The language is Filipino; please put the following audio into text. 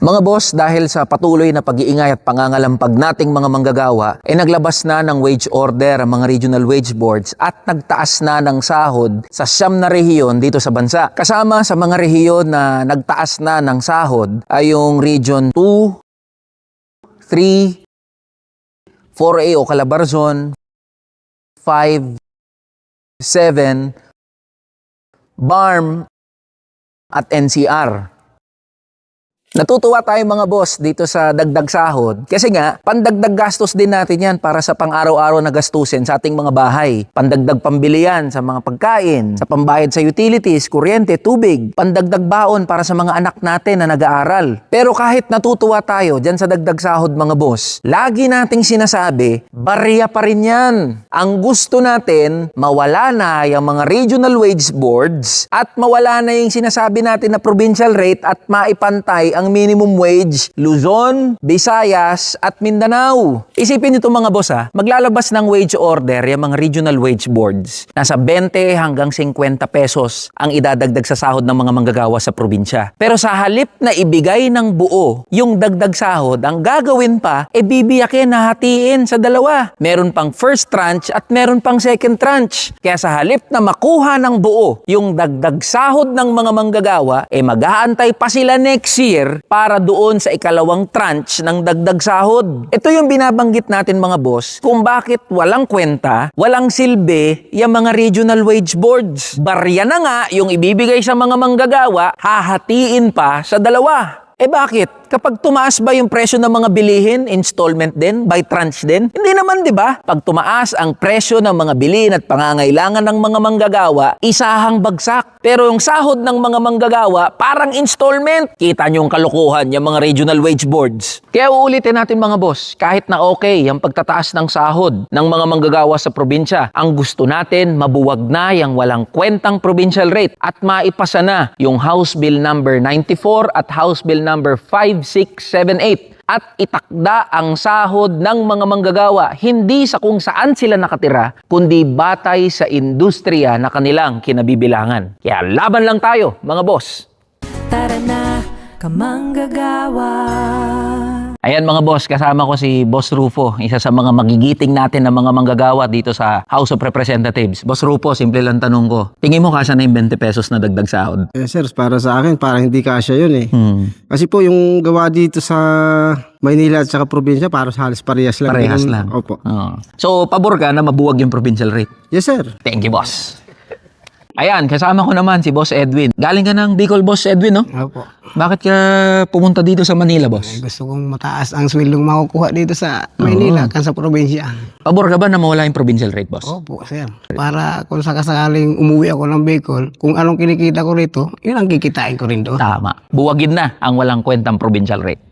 Mga boss, dahil sa patuloy na pag-iingay at pangangalampag nating mga manggagawa, ay naglabas na ng wage order ang mga regional wage boards at nagtaas na ng sahod sa siyam na rehiyon dito sa bansa. Kasama sa mga rehiyon na nagtaas na ng sahod ay yung Region 2, 3, 4A o Calabarzon, 5, 7, BARM, at NCR. Natutuwa tayo mga boss dito sa dagdag sahod kasi nga pandagdag gastos din natin yan para sa pang-araw-araw na gastusin sa ating mga bahay. Pandagdag pambili yan sa mga pagkain, sa pambayad sa utilities, kuryente, tubig, pandagdag baon para sa mga anak natin na nag-aaral. Pero kahit natutuwa tayo dyan sa dagdag sahod mga boss, lagi nating sinasabi, barya pa rin yan. Ang gusto natin, mawala na yung mga regional wage boards at mawala na yung sinasabi natin na provincial rate at maipantay ang minimum wage Luzon, Visayas at Mindanao. Isipin nito mga boss ha, maglalabas ng wage order yung mga regional wage boards. Nasa 20 hanggang 50 pesos ang idadagdag sa sahod ng mga manggagawa sa probinsya. Pero sa halip na ibigay ng buo yung dagdag sahod, ang gagawin pa, e bibiyakin na hatiin sa dalawa. Meron pang first tranche at meron pang second tranche. Kaya sa halip na makuha ng buo yung dagdag sahod ng mga manggagawa, e mag-aantay pa sila next year para doon sa ikalawang tranche ng dagdag sahod. Ito yung binabanggit natin mga boss kung bakit walang kwenta, walang silbi yung mga regional wage boards. Barya na nga yung ibibigay sa mga manggagawa, hahatiin pa sa dalawa. Eh bakit? Kapag tumaas ba yung presyo ng mga bilihin, installment din, by tranche din? Hindi naman, di ba? Pag tumaas ang presyo ng mga bilihin at pangangailangan ng mga manggagawa, isahang bagsak. Pero yung sahod ng mga manggagawa, parang installment. Kita nyo yung kalukuhan, yung mga regional wage boards. Kaya uulitin natin mga boss, kahit na okay ang pagtataas ng sahod ng mga manggagawa sa probinsya, ang gusto natin, mabuwag na yung walang kwentang provincial rate at maipasa na yung House Bill number 94 at House Bill number 5678 at itakda ang sahod ng mga manggagawa hindi sa kung saan sila nakatira, kundi batay sa industriya na kanilang kinabibilangan. Kaya laban lang tayo, mga boss! Tara na, kamanggagawa. Ayan mga boss, kasama ko si Boss Rufo, isa sa mga magigiting natin na mga manggagawa dito sa House of Representatives. Boss Rufo, simple lang tanong ko. Tingin mo kasa na yung 20 pesos na dagdag sahod? Eh, sir, para sa akin, parang hindi kasya yun eh. Hmm. Kasi po yung gawa dito sa Maynila at saka probinsya, para halos parehas lang. Parehas lang. Opo. Oo. So, pabor ka na mabuwag yung provincial rate? Yes, sir. Thank you, boss. Ayan, kasama ko naman si Boss Edwin. Galing ka ng Bicol, Boss Edwin, no? Opo. Bakit ka pumunta dito sa Manila, boss? Gusto kong mataas ang sweldong makukuha dito sa Maynila kan sa probinsya. Pabor ka ba na mawala yung provincial rate, boss? Opo, sir. Para kung sakasakaling umuwi ako ng Bicol, kung anong kinikita ko rito, yun ang kikitain ko rin doon. Tama. Buwagin na ang walang kwentang provincial rate.